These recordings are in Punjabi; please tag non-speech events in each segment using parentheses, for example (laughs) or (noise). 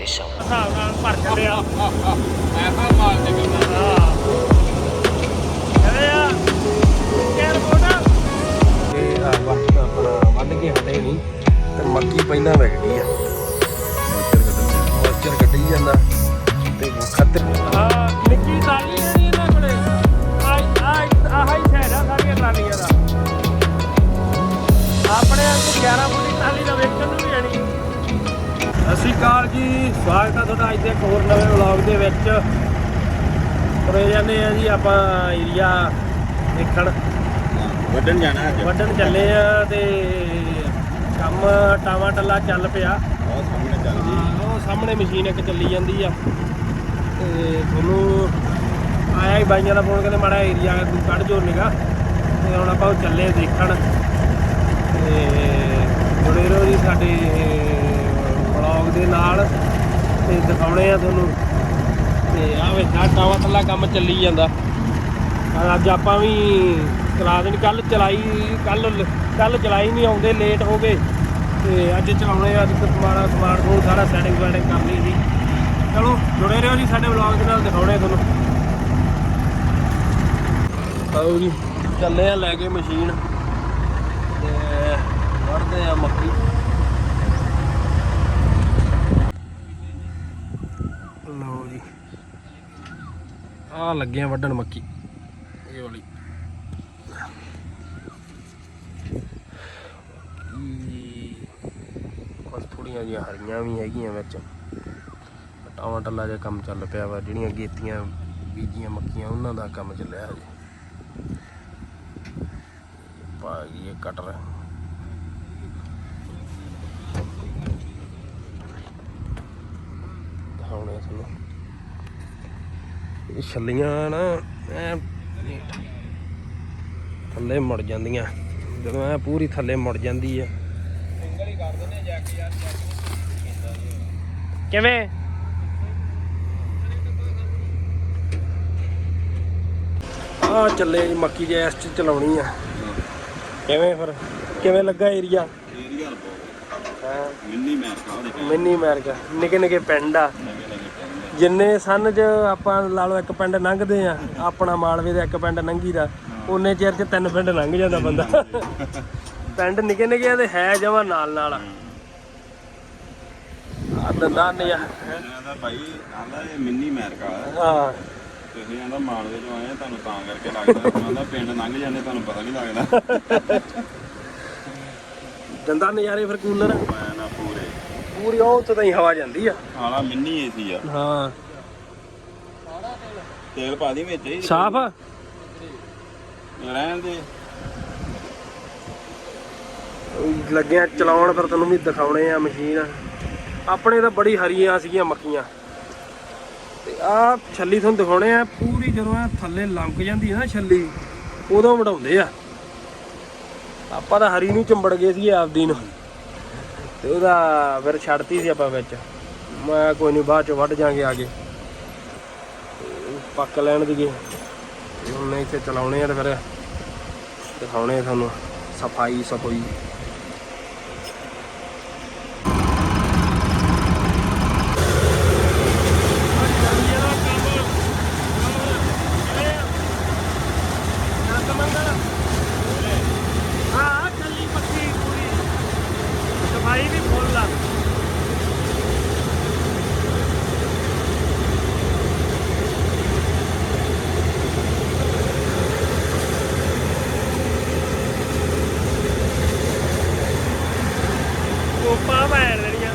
ਹਿਸਾਬ ਨਾਲ ਭਰ ਚੱਲਿਆ ਐਸਾ ਮਾਲ ਨਿਕਲਦਾ ਹਾਂ ਕਹਿੰਦੇ ਆ ਕਿਹੜਾ ਬੋਟਾ ਇਹ ਆ ਵਕਤ ਆਪਣਾ ਵੱਢ ਕੇ ਹਟੇ ਨਹੀਂ ਤੇ ਮੱਕੀ ਪਹਿਲਾਂ ਵਿਕ ਗਈ ਆ ਮੋਚਰ ਕੱਢੀ ਜਾਂਦਾ ਤੇ ਖੱਦਰ ਹਾਂ। ਸ਼੍ਰੀ ਅਕਾਲ ਜੀ। ਸਵਾਗਤ ਹੈ ਤੁਹਾਡਾ ਅੱਜ ਦੇ ਇੱਕ ਹੋਰ ਨਵੇਂ ਵਲੌਗ ਦੇ ਵਿੱਚ। ਤੁਰੇ ਜਾਂਦੇ ਆ ਜੀ ਆਪਾਂ ਏਰੀਆ ਦੇਖਣ। ਵੱਢਣ ਜਾਣਾ ਅੱਜ। ਵੱਢਣ ਚੱਲੇ ਆ ਤੇ ਕੰਮ ਟਾਵਾ ਟੱਲਾ ਚੱਲ ਪਿਆ। ਬਹੁਤ ਸਾਹਮਣੇ ਚੱਲਦੀ ਉਹ ਸਾਹਮਣੇ ਮਸ਼ੀਨ ਇੱਕ ਚੱਲੀ ਜਾਂਦੀ ਆ। ਤੇ ਤੁਹਾਨੂੰ ਆਇਆ ਹੀ ਬਾਈਆਂ ਦਾ ਫੋਨ ਕਹਿੰਦੇ ਮਾੜਾ ਏਰੀਆ ਤੂੰ ਕੱਢ ਜੋ ਨਿਗਾ ਤੇ ਹੁਣ ਆਪਾਂ ਉਹ ਚੱਲੇ ਦੇਖਣ। ਤੇ ਜੁੜੇ ਰਹੋ ਜੀ ਸਾਡੇ ਬਲੌਗ ਦੇ ਨਾਲ ਤੇ ਦਿਖਾਉਣੇ ਆ ਤੁਹਾਨੂੰ। ਤੇ ਆਹ ਵੇ ਟਾਵਾ ਟੱਲਾ ਕੰਮ ਚੱਲੀ ਜਾਂਦਾ। ਅੱਜ ਆਪਾਂ ਵੀ ਚਲਾ ਦੇਣੀ, ਕੱਲ ਚਲਾਈ, ਕੱਲ ਕੱਲ ਚਲਾਈ ਨਹੀਂ, ਆਉਂਦੇ ਲੇਟ ਹੋ ਗਏ। ਤੇ ਅੱਜ ਚਲਾਉਣੇ ਆ, ਅੱਜ ਤੁਹਾਡਾ ਸਮਾਰਟਫੋਨ, ਸਾਰਾ ਸੈਟਿੰਗ ਵੈਟਿੰਗ ਕਰਨੀ ਸੀ। ਚਲੋ, ਜੁੜੇ ਰਹੋ ਜੀ ਸਾਡੇ ਵਲੌਗ ਦੇ ਨਾਲ, ਦਿਖਾਉਣੇ ਆ ਤੁਹਾਨੂੰ। ਆਓ ਜੀ, ਚੱਲੇ ਆ ਲੈ ਕੇ ਮਸ਼ੀਨ। ਤੇ, ਵੜਦੇ ਆ ਮੱਕੀ ਲਓ ਜੀ ਆ ਲੱਗਿਆ ਵੱਢਣ ਮੱਕੀ। ਇਹ ਵਾਲੀ। ਬਸ ਥੋੜੀਆਂ ਜਿਹੀਆਂ ਹਰੀਆਂ ਵੀ ਹੈਗੀਆਂ ਵਿੱਚ। ਟਾਵਾਂ ਟੱਲਾ ਜਿਹਾ ਕੰਮ ਚੱਲ ਪਿਆ ਵਾ, ਜਿਹੜੀਆਂ ਗੇਤੀਆਂ, ਬੀਜੀਆਂ ਮੱਕੀਆਂ, ਉਹਨਾਂ ਦਾ ਕੰਮ ਚੱਲਿਆ ਹਜੇ। ਪਾ ਗਈ ਕਟਰ। ਦਿਖਾਉਣੇ ਤੁਹਾਨੂੰ। ਛੱਲੀਆਂ ਨਾ ਐ ਥੱਲੇ ਮੁੜ ਜਾਂਦੀਆਂ। ਜਦੋਂ ਐ ਪੂਰੀ ਥੱਲੇ ਮੁੜ ਜਾਂਦੀ ਆ। ਕਿਵੇਂ? ਆ ਚੱਲੇ ਜੀ ਮੱਕੀ ਦੇ ਐਸ ਚ ਚਲਾਉਣੀ ਆ। ਕਿਵੇਂ ਫਿਰ? ਕਿਵੇਂ ਲੱਗਾ ਏਰੀਆ ਏਰੀਆ ਬਹੁਤ ਹਾਂ। ਮਿੰਨੀ ਅਮਰੀਕਾ ਨਿੱਕੇ ਨਿੱਕੇ ਪਿੰਡ ਆ। ਜਿੰਨੇ ਸਨ ਚ ਆਪਾਂ ਲਾ ਲਓ ਇੱਕ ਪਿੰਡ ਲੰਘਦੇ ਆ ਆਪਣਾ ਮਾਲਵੇ ਦਾ ਇੱਕ ਪਿੰਡ ਲੰਘੀ ਦਾ ਉਹਨੇ ਚਿਰ ਚ ਤਿੰਨ ਪਿੰਡ ਲੰਘ ਜਾਂਦਾ ਬੰਦਾ। ਪਿੰਡ ਨਿੱਕੇ ਨਿੱਕੇ ਤੇ ਹੈ ਜਮਾ ਨਾਲ ਨਾਲ। ਆ ਦੰਦਾਂ ਨੇ ਆ। ਇਹਨਾਂ ਦਾ ਭਾਈ ਆਂਦਾ ਇਹ ਮਿੰਨੀ ਅਮਰੀਕਾ ਹੈ। ਹਾਂ। ਤੁਸੀਂ ਆਂਦਾ ਮਾਲਵੇ ਤੋਂ ਆਏ ਆ, ਤੁਹਾਨੂੰ ਤਾਂ ਕਰਕੇ ਲੱਗਦਾ। ਆਂਦਾ ਪਿੰਡ ਲੰਘ ਜਾਂਦੇ ਤੁਹਾਨੂੰ ਪਤਾ ਨਹੀਂ ਲੱਗਦਾ। ਦੰਦਾਂ ਨਜ਼ਾਰੇ ਫਿਰ ਕੂਲਰ। ਪੂਰੀ ਉਹ ਤਾਂ ਹੀ ਹਵਾ ਜਾਂਦੀ ਆ। ਆਲਾ ਮਿੰਨੀ ਏਸੀ ਆ। ਹਾਂ। ਤੇਲ ਪਾ ਦੀ ਵਿੱਚ ਹੀ। ਸਾਫ਼? ਆ ਰਹਿਣ ਦੇ। ਲੱਗਿਆ ਚਲਾਉਣ ਫਿਰ ਤੁਹਾਨੂੰ ਵੀ ਦਿਖਾਉਣੇ ਆ ਮਸ਼ੀਨ। ਆਪਣੇ ਤਾਂ ਬੜੀ ਹਰੀਆਂ ਸੀਗੀਆਂ ਮੱਕੀਆਂ। ਤੇ ਆ ਛੱਲੀ ਤੁਹਾਨੂੰ ਦਿਖਾਉਣੇ ਆ ਪੂਰੀ ਜਦੋਂ ਆ ਥੱਲੇ ਲੰਕ ਜਾਂਦੀ ਹੈ ਨਾ ਛੱਲੀ ਉਦੋਂ ਵਡਾਉਂਦੇ ਆ। ਆਪਾਂ ਤਾਂ ਹਰੀ ਨੂੰ ਚੰਬੜ ਗਏ ਸੀ ਆਪਦੀ ਨੂੰ। ਤੇ ਉਹਦਾ ਫਿਰ ਛੱਡਤੀ ਸੀ ਆਪਾਂ ਵਿੱਚ। ਮੈਂ ਕੋਈ ਨਹੀਂ ਬਾਅਦ ਚ ਵੱਢ ਜਾਾਂਗੇ ਆਗੇ ਪੱਕ ਲੈਣ ਦੀਏ ਹੁਣ ਇੱਥੇ ਚਲਾਉਣੇ ਆ ਤੇ ਫਿਰ ਦਿਖਾਉਣੇ ਆ ਤੁਹਾਨੂੰ। ਸਫ਼ਾਈ, ਸਫੋਈ ਹਾਂ ਚੱਲੀ ਪੱਕੀ ਪੂਰੀ ਸਫ਼ਾਈ ਵੀ ਫੁੱਲ ਆ ਕੋਪਾ ਮਾਰ ਦੇਣੀਆਂ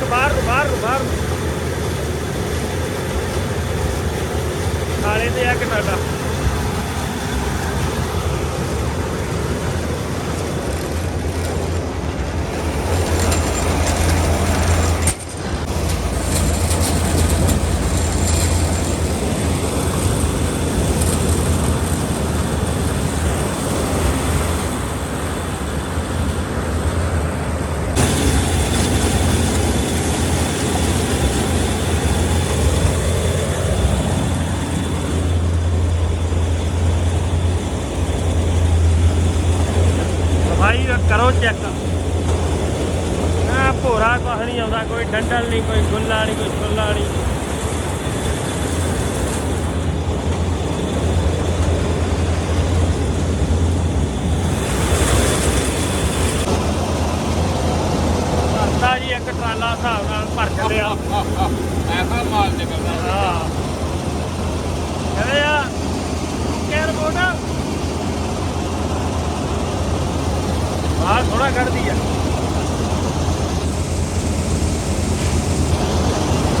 ਬਾਹਰ ਨੂੰ ਬਾਹਰ ਨੂੰ ਬਾਹਰ ਨੂੰ ਬਾਹਰ ਨੂੰ। ਖਾਲੇ ਤੇ ਆ ਕਿ ਟਾਟਾ ਚੈੱਕ ਆ ਭੋਰਾ ਕੁਛ ਨਹੀਂ ਆਉਂਦਾ ਕੋਈ ਡੰਡਲ ਨਹੀਂ ਕੋਈ ਗੁੱਲਾ ਨਹੀਂ ਕੋਈ ਛੁੱਲਾ ਨਹੀਂ। ਭਰਤਾ ਜੀ ਇੱਕ ਟਰਾਲਾ ਹਿਸਾਬ ਨਾਲ ਭਰ ਚੜਿਆ ਐਸਾ ਮਾਲ ਨਿਕਲਦਾ। ਹਾਂ। ਕਹਿੰਦੇ ਆ ਕੇਰ ਮੋਟਾ ਬਾਹਰ ਥੋੜਾ ਕੱਢਦੀ ਆ।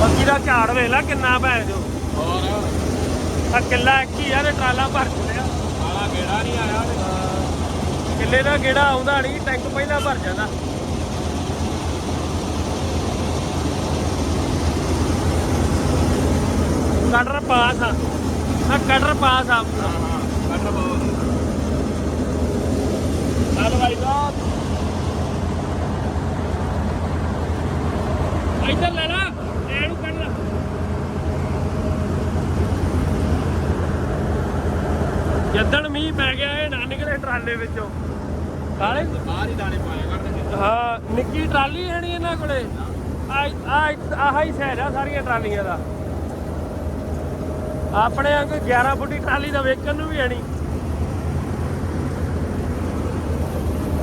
ਬਾਕੀ ਦਾ ਝਾੜ ਵੇਖ ਲੈ ਕਿੰਨਾ ਭੈ ਜੋ ਹੋਰ? ਆ ਕਿੱਲਾ ਇੱਕ ਹੀ ਆ ਤੇ ਟਰਾਲਾ ਭਰ ਚੁੱਲਿਆ ਆਲਾ ਗੇੜਾ ਨਹੀਂ ਆਇਆ ਕਿੱਲੇ ਦਾ ਗੇੜਾ ਆਉਂਦਾ ਨਹੀਂ ਟੈਂਕ ਪਹਿਲਾਂ ਭਰ ਜਾਂਦਾ। ਕਟਰ ਪਾਸ ਆ। ਕਟਰ ਪਾਸ ਆ ਹਾਂ ਹਾਂ ਕੱਟ ਬਹੁਤ ਚੱਲ ਭਾਈ ਸਾਹਿਬ ਇੱਧਰ ਲੈ ਲਾ ਇਹਨੂੰ ਕੱਢ ਲਾ। ਜਦਣ ਮੀਂਹ ਪੈ ਗਿਆ ਇਹ ਨਾ ਨਿਕਲੇ ਟਰਾਲੇ ਵਿੱਚੋਂ। ਕਾਲੇ? ਬਾਹਰ ਹੀ ਦਾਣੇ ਪਾਇਆ ਕਰਦੇ ਹਾਂ ਨਿੱਕੀ ਟਰਾਲੀ ਹੈ ਨਹੀਂ ਇਹਨਾਂ ਕੋਲੇ? ਆ ਆਹ ਹੀ ਸਾਈਡ ਆ ਸਾਰੀਆਂ ਟਰਾਲੀਆਂ ਦਾ। ਆਪਣੇ ਵਾਂਗ 11 ਫੁੱਟੀ ਟਰਾਲੀ ਦਾ ਵੇਚਣ ਨੂੰ ਵੀ ਹੈ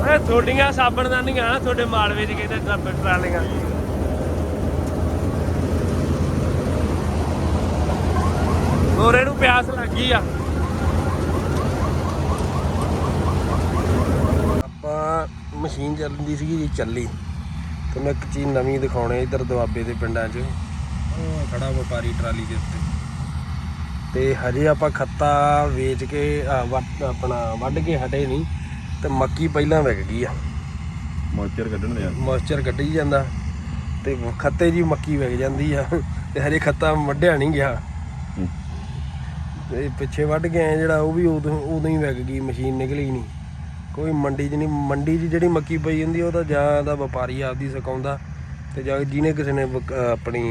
ਓਏ ਤੁਹਾਡੀਆਂ ਸਾਬਣਦਾਨੀਆਂ ਤੁਹਾਡੇ ਮਾਲਵੇ ਚ ਕਹਿੰਦੇ ਟਰਾਲੇ ਟਰਾਲੀਆਂ। ਹੋਰ ਇਹਨੂੰ ਪਿਆਸ ਲੱਗੀ ਆ। ਆਪਾਂ ਮਸ਼ੀਨ ਚੱਲਦੀ ਸੀਗੀ ਜੀ ਚੱਲੀ। ਤੁਹਾਨੂੰ ਇੱਕ ਚੀਜ਼ ਨਵੀਂ ਦਿਖਾਉਣੇ ਇਧਰ ਦੁਆਬੇ ਦੇ ਪਿੰਡਾਂ 'ਚ। ਖੜਾ ਵਪਾਰੀ ਟਰਾਲੀ ਦੇ ਉੱਤੇ। ਤੇ ਹਜੇ ਆਪਾਂ ਖੱਤਾ ਵੇਚ ਕੇ ਆ, ਆਪਣਾ ਵੱਢ ਕੇ ਹਟੇ ਨਹੀਂ। ਤੇ ਮੱਕੀ ਪਹਿਲਾਂ ਵਿਕ ਗਈ ਆ। ਮੋਚਰ ਕੱਢਣ ਦੇ ਮੋਇਸਚਰ ਕੱਢੀ ਜਾਂਦਾ ਤੇ ਖੱਤੇ ਜੀ ਮੱਕੀ ਵਿਕ ਜਾਂਦੀ ਆ। ਤੇ ਹਜੇ ਖੱਤਾ ਵੱਢਿਆ ਨਹੀਂ ਗਿਆ। ਤੇ ਪਿੱਛੇ ਵੱਢ ਕੇ ਆਏ ਜਿਹੜਾ ਉਹ ਵੀ ਉਦੋਂ ਉਦੋਂ ਹੀ ਵਿਕ ਗਈ ਮਸ਼ੀਨ ਨਿਕਲੀ ਨਹੀਂ। ਕੋਈ ਮੰਡੀ 'ਚ ਨਹੀਂ ਮੰਡੀ 'ਚ ਜਿਹੜੀ ਮੱਕੀ ਪਈ ਹੁੰਦੀ ਉਹ ਤਾਂ ਜਾਂ ਦਾ ਵਪਾਰੀ ਆਪਦੀ ਸੁਕਾਉਂਦਾ ਤੇ ਜਾਂ ਜਿਹਨੇ ਕਿਸੇ ਨੇ ਆਪਣੀ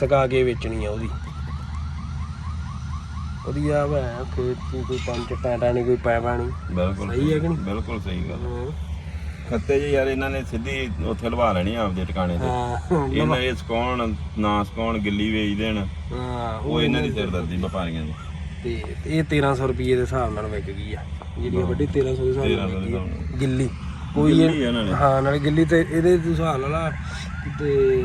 ਸੁਕਾ ਕੇ ਵੇਚਣੀ ਆ ਉਹਦੀ। ਉਹਦੀ ਆ ਵਾ ਖੇਤ 'ਚ ਕੋਈ ਪੰਜ ਪੈਂਟਾ ਨਹੀਂ ਕੋਈ ਪੈਪਾ ਨਹੀਂ। ਬਿਲਕੁਲ ਸਹੀ ਹੈ ਕਿ ਨਹੀਂ? ਬਿਲਕੁਲ ਸਹੀ ਗੱਲ। ਖੱਤੇ ਜੀ ਯਾਰ ਇਹਨਾਂ ਨੇ ਸਿੱਧੀ ਉੱਥੇ ਲਵਾ ਲੈਣੀ ਆਪਦੇ ਟਿਕਾਣੇ ਤੇ। ਹਾਂ ਇਹਨਾਂ ਇਹ ਸਕਾਉਣ ਨਾ ਸਕਾਉਣ ਗਿੱਲੀ ਵੇਚ ਦੇਣ। ਹਾਂ ਉਹ ਇਹਨਾਂ ਦੀ ਸਿਰਦਰਦੀ ਵਪਾਰੀਆਂ ਦੀ। ਤੇ ਇਹ 1300 ਰੁਪਏ ਦੇ ਹਿਸਾਬ ਨਾਲ ਵਿਕ ਗਈ ਆ। ਜਿਹੜੀ ਵੱਡੀ 1300 ਦੇ ਹਿਸਾਬ 1300 ਨਾਲ ਆ। ਗਿੱਲੀ। ਕੋਈ ਗਿੱਲੀ ਇਹ- ਆ ਇਹਨਾਂ ਨੇ। ਹਾਂ ਨਾਲੇ ਗਿੱਲੀ ਤੇ ਇਹਦੇ ਹਿਸਾਬ ਨਾਲ ਆ। ਤੇ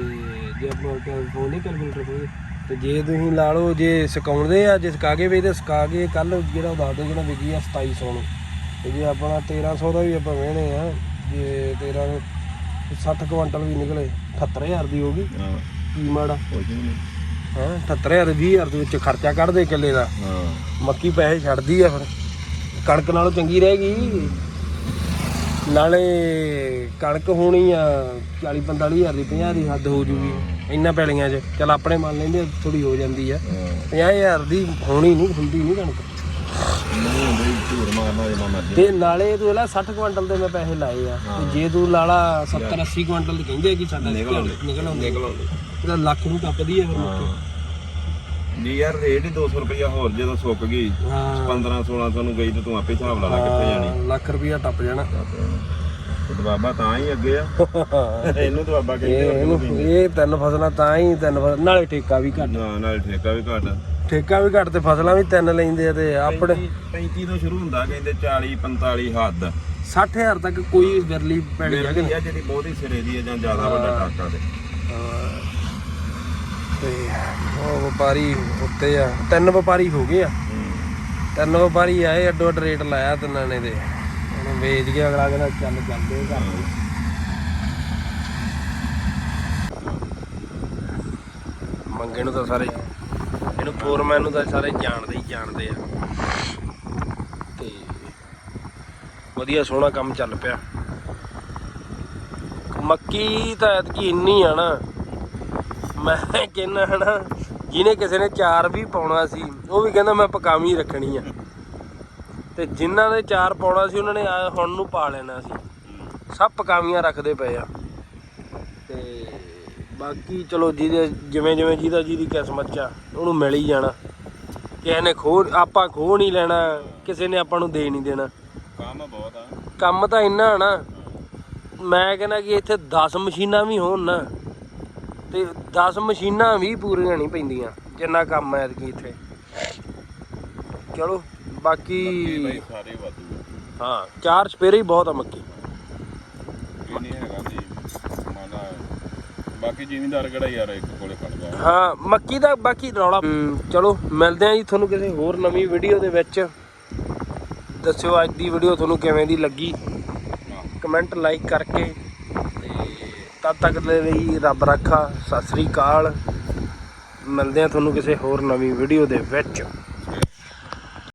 ਜੇ ਆਪਾਂ ਫੋਨ ਨਹੀਂ ਕੈਲਕੂਲੇਟਰ ਕੋਲ ਤੇ ਜੇ ਤੁਸੀਂ ਲਾ ਲਓ ਜੇ ਸੁਕਾਉਂਦੇ ਆ ਜੇ ਸੁਕਾ ਕੇ ਵੇਚਦੇ ਸੁਕਾ ਕੇ ਕੱਲ ਜਿਹੜਾ ਦੱਸ ਦਿਓ ਜਿਹੜਾ ਵਿਕੀ ਆ 2700 ਨੂੰ। ਤੇ ਜੇ ਆਪਣਾ 1300 ਦਾ ਵੀ ਆਪਾਂ ਵੇਹਣੇ ਆ ਜੇ 13 60 ਕੁਇੰਟਲ ਵੀ ਨਿਕਲੇ 78000 ਦੀ ਹੋ ਗਈ। ਹਾਂ। ਕੀ ਮਾੜਾ। ਹਾਂ 78000 20000 ਦੇ ਵਿੱਚ ਖਰਚਾ ਕੱਢਦੇ ਕਿੱਲੇ ਦਾ। ਹਾਂ। ਮੱਕੀ ਪੈਸੇ ਛੱਡਦੀ ਆ ਫਿਰ। ਕਣਕ ਨਾਲੋਂ ਚੰਗੀ ਰਹੇਗੀ ਨਾਲੇ ਕਣਕ ਹੋਣੀ ਆ 40 45000 ਦੀ 50 ਦੀ ਹੱਦ ਹੋ ਜੂਗੀ। ਇੰਨਾ ਪੈਲੀਆਂ 'ਚ ਚਲ ਆਪਣੇ ਮੰਨ ਲੈਂਦੇ ਥੋੜੀ ਹੋ ਜਾਂਦੀ ਆ। ਹਾਂ 50000 ਦੀ ਹੋਣੀ ਨਹੀਂ ਹੁੰਦੀ ਨਹੀਂ ਕਣਕ। ਤੇ ਨਾਲੇ ਤੂੰ ਇਹਲਾ 60 ਕੁਇੰਟਲ ਦੇ ਮੈਂ ਪੈਸੇ ਲਾਏ ਆ। ਜੇ ਤੂੰ ਲਾਲਾ 70 80 ਕੁਇੰਟਲ ਦੇ ਕਹਿੰਦੇ ਕਿ ਸਾਡਾ ਨਿਕਲ ਆਉਂਦੇ। ਨਿਕਲ ਆਉਂਦੇ। ਇਹਦਾ ਲੱਖ ਨੂੰ ਟੱਪਦੀ ਆ ਫਿਰ ਮੱਕੀ ਜੀ ਯਾਰ ਰੇਟ ਹੀ 200 ਰੁਪਇਆ ਹੋਰ ਜਦੋਂ ਸੁੱਕ ਗਈ। ਹਾਂ। 15 1600 ਨੂੰ ਗਈ ਤੇ ਤੂੰ ਆਪੇ ਹਿਸਾਬ ਲਾ ਲੈ ਕਿੱਥੇ ਜਾਣੀ। ਲੱਖ ਰੁਪਇਆ ਟੱਪ ਜਾਣਾ। ਤੇ ਬਾਬਾ ਤਾਂ ਹੀ ਅੱਗੇ ਆ। (laughs) ਇਹਨੂੰ ਤਾਂ ਬਾਬਾ ਕਹਿੰਦੇ ਇਹ ਇਹਨੂੰ ਇਹ ਤਿੰਨ ਫਸਲਾਂ ਤਾਂ ਹੀ ਤਿੰਨ ਫਸਲ ਨਾਲੇ ਠੇਕਾ ਵੀ ਘੱਟ। ਨਾ ਨਾਲ ਠੇਕਾ ਵੀ ਘੱਟ। ਠੇਕਾ ਵੀ ਘੱਟ ਤੇ ਫਸਲਾਂ ਵੀ ਤਿੰਨ ਲੈਂਦੇ ਆ ਤੇ ਆਪਣੇ 35 ਤੋਂ ਸ਼ੁਰੂ ਹੁੰਦਾ ਕਹਿੰਦੇ 40 45 ਹੱਦ। 60000 ਤੱਕ ਕੋਈ ਵਿਰਲੀ ਪੈਣੀ ਆ ਕਿ ਮੇਰੀ ਆ ਜਿਹੜੀ ਬਹੁਤੀ ਸਿਰੇ ਦੀ ਹੈ ਜਾਂ ਜ਼ਿਆਦਾ ਵੱਡਾ ਟਾਕਾ ਤੇ। ਤੇ ਉਹ ਵਪਾਰੀ ਉੱਤੇ ਆ। ਤਿੰਨ ਵਪਾਰੀ ਹੋ ਗਏ ਆ। ਤਿੰਨ ਵਪਾਰੀ ਆਏ ਅੱਡੋ ਅੱਡ ਰੇਟ ਲਾਇਆ ਤਿੰਨਾਂ ਨੇ ਹੁਣ ਵੇਚ ਕੇ ਅਗਲਾ ਕਹਿੰਦਾ ਚੱਲ ਚੱਲਦੇ ਘਰ ਨੂੰ ਮੰਗੇ ਨੂੰ ਤਾਂ ਸਾਰੇ, ਇਹਨੂੰ ਫੋਰਮੈਨ ਨੂੰ ਤਾਂ ਸਾਰੇ ਜਾਣਦੇ ਹੀ ਜਾਣਦੇ ਆ। ਤੇ ਵਧੀਆ ਸੋਹਣਾ ਕੰਮ ਚੱਲ ਪਿਆ। ਮੱਕੀ ਤਾਂ ਐਤਕੀ ਇੰਨੀ ਆ ਨਾ, ਮੈਂ ਕਹਿੰਦਾ ਹਨਾ, ਜਿਹਨੇ ਕਿਸੇ ਨੇ ਚਾਰ ਵੀ ਪਾਉਣਾ ਸੀ, ਉਹ ਵੀ ਕਹਿੰਦਾ ਮੈਂ ਪਕਾਵੀ ਰੱਖਣੀ ਆ। ਤੇ ਜਿਨ੍ਹਾਂ ਨੇ ਚਾਰ ਪਾਉਣਾ ਸੀ ਉਹਨਾਂ ਨੇ ਆ ਹੁਣ ਨੂੰ ਪਾ ਲੈਣਾ ਸੀ। ਸਭ ਪਕਾਵੀਆਂ ਰੱਖਦੇ ਪਏ ਆ। ਤੇ ਬਾਕੀ ਚਲੋ ਜਿਹਦੇ ਜਿਵੇਂ ਜਿਵੇਂ ਜਿਹਦਾ ਜਿਹਦੀ ਕਿਸਮਤ ਚ ਆ ਉਹਨੂੰ ਮਿਲ ਹੀ ਜਾਣਾ। ਕਿਸੇ ਨੇ ਖੋ ਆਪਾਂ ਖੋ ਨਹੀਂ ਲੈਣਾ ਕਿਸੇ ਨੇ ਆਪਾਂ ਨੂੰ ਦੇ ਨਹੀਂ ਦੇਣਾ। ਕੰਮ ਬਹੁਤ ਆ। ਕੰਮ ਤਾਂ ਇੰਨਾ ਆ ਨਾ ਮੈਂ ਕਹਿੰਦਾ ਕਿ ਇੱਥੇ 10 ਮਸ਼ੀਨਾਂ ਵੀ ਹੋਣ ਨਾ ਤੇ 10 ਮਸ਼ੀਨਾਂ ਵੀ ਪੂਰੀਆਂ ਨਹੀਂ ਪੈਂਦੀਆਂ ਜਿੰਨਾ ਕੰਮ ਹੈ ਐਤਕੀ ਇੱਥੇ। ਚਲੋ। ਬਾਕੀ ਸਾਰੇ ਵਾਧੂ। ਹਾਂ ਚਾਰ ਸਪੇਰੇ ਹੀ ਬਹੁਤ ਆ ਮੱਕੀ। ਇਹ ਨਹੀਂ ਹੈਗਾ ਵੀ ਮਾਨਾ ਬਾਕੀ ਜ਼ਿਮੀਂਦਾਰ ਕਿਹੜਾ ਯਾਰ ਇੱਕ ਕੋਲੇ ਖੜਦਾ। ਹਾਂ ਮੱਕੀ ਦਾ ਬਾਕੀ ਰੌਲਾ। ਚਲੋ ਮਿਲਦੇ ਆਂ ਜੀ ਤੁਹਾਨੂੰ ਕਿਸੇ ਹੋਰ ਨਵੀਂ ਵੀਡੀਓ ਦੇ ਵਿੱਚ। ਦੱਸਿਓ ਅੱਜ ਦੀ ਵੀਡੀਓ ਤੁਹਾਨੂੰ ਕਿਵੇਂ ਦੀ ਲੱਗੀ। ਕਮੈਂਟ ਲਾਈਕ ਕਰਕੇ। ਤੇ ਤਦ ਤੱਕ ਦੇ ਲਈ ਰੱਬ ਰੱਖਾ ਸਤਿ ਸ੍ਰੀ ਅਕਾਲ। ਮਿਲਦੇ ਆਂ ਤੁਹਾਨੂੰ ਕਿਸੇ ਹੋਰ ਨਵੀਂ ਵੀਡੀਓ ਦੇ ਵਿੱਚ।